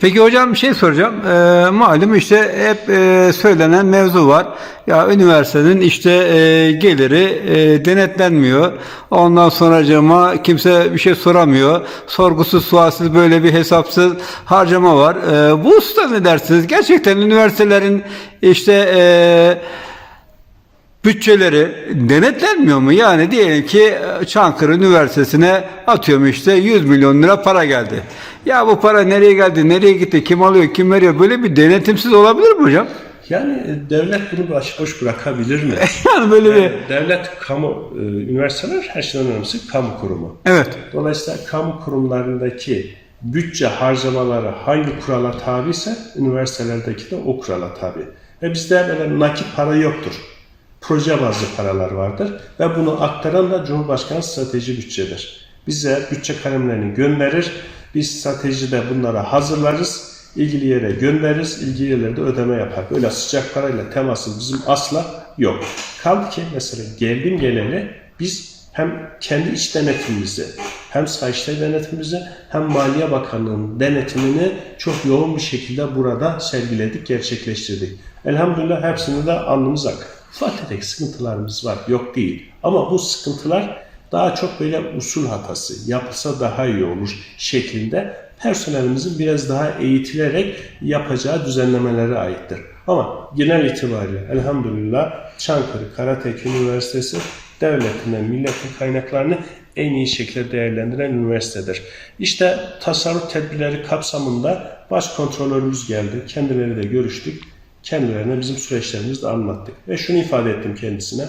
Peki hocam bir şey soracağım. Ee, malum işte hep e, söylenen mevzu var. Ya üniversitenin işte e, geliri e, denetlenmiyor. Ondan sonra kimse bir şey soramıyor. Sorgusuz sualsiz böyle bir hesapsız harcama var. E, bu hususta ne dersiniz? Gerçekten üniversitelerin işte e, bütçeleri denetlenmiyor mu? Yani diyelim ki e, Çankırı Üniversitesi'ne atıyorum işte 100 milyon lira para geldi. Ya bu para nereye geldi, nereye gitti, kim alıyor, kim veriyor? Böyle bir denetimsiz olabilir mi hocam? Yani e, devlet bunu başıboş bırakabilir mi? Yani böyle bir... Yani devlet, kamu, e, üniversiteler her şeyden önemlisi kamu kurumu. Evet. Dolayısıyla kamu kurumlarındaki bütçe harcamaları hangi kurala tabi ise üniversitelerdeki de o kurala tabi. Ve bizde böyle nakit para yoktur. Proje bazlı paralar vardır ve bunu aktaran da Cumhurbaşkanı strateji bütçedir. Bize bütçe kalemlerini gönderir, biz stratejide bunları hazırlarız, ilgili yere göndeririz, ilgili yerlere de ödeme yapar. Böyle sıcak parayla teması bizim asla yok. Kaldı ki mesela geldim geleli biz hem kendi iç denetimimizi, hem Sayıştay denetimimizi, hem Maliye Bakanlığı'nın denetimini çok yoğun bir şekilde burada sergiledik, gerçekleştirdik. Elhamdülillah hepsini de alnımız ak. Ufak tefek sıkıntılarımız var, yok değil. Ama bu sıkıntılar daha çok böyle usul hatası, yapılsa daha iyi olur şeklinde personelimizin biraz daha eğitilerek yapacağı düzenlemelere aittir. Ama genel itibariyle elhamdülillah Çankırı Karatek Üniversitesi devletinden milletin kaynaklarını en iyi şekilde değerlendiren üniversitedir. İşte tasarruf tedbirleri kapsamında baş kontrolörümüz geldi. Kendileri de görüştük. Kendilerine bizim süreçlerimizi de anlattık. Ve şunu ifade ettim kendisine.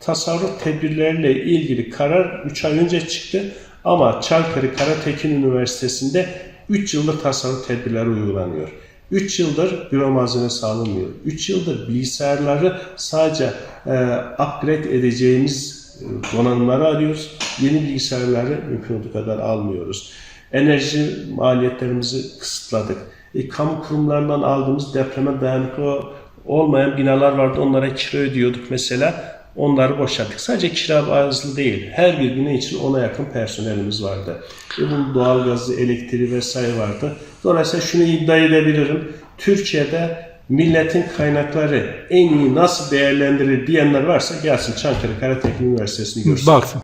Tasarruf tedbirleriyle ilgili karar 3 ay önce çıktı. Ama Çankırı Karatekin Üniversitesi'nde 3 yıldır tasarruf tedbirleri uygulanıyor. 3 yıldır büro malzemesi alınmıyor. 3 yıldır bilgisayarları sadece e, upgrade edeceğimiz e, donanımları arıyoruz. Yeni bilgisayarları mümkün olduğu kadar almıyoruz. Enerji maliyetlerimizi kısıtladık. E, kamu kurumlarından aldığımız depreme dayanıklı olmayan binalar vardı. Onlara kira ödüyorduk mesela. Onları boşalttık. Sadece kira bazlı değil. Her bir bina için ona yakın personelimiz vardı. E bunun doğalgazı, elektriği vesaire vardı. Dolayısıyla şunu iddia edebilirim. Türkiye'de milletin kaynakları en iyi nasıl değerlendirir diyenler varsa gelsin Çankırı Karatekin Üniversitesi'ni görsün. Baksın.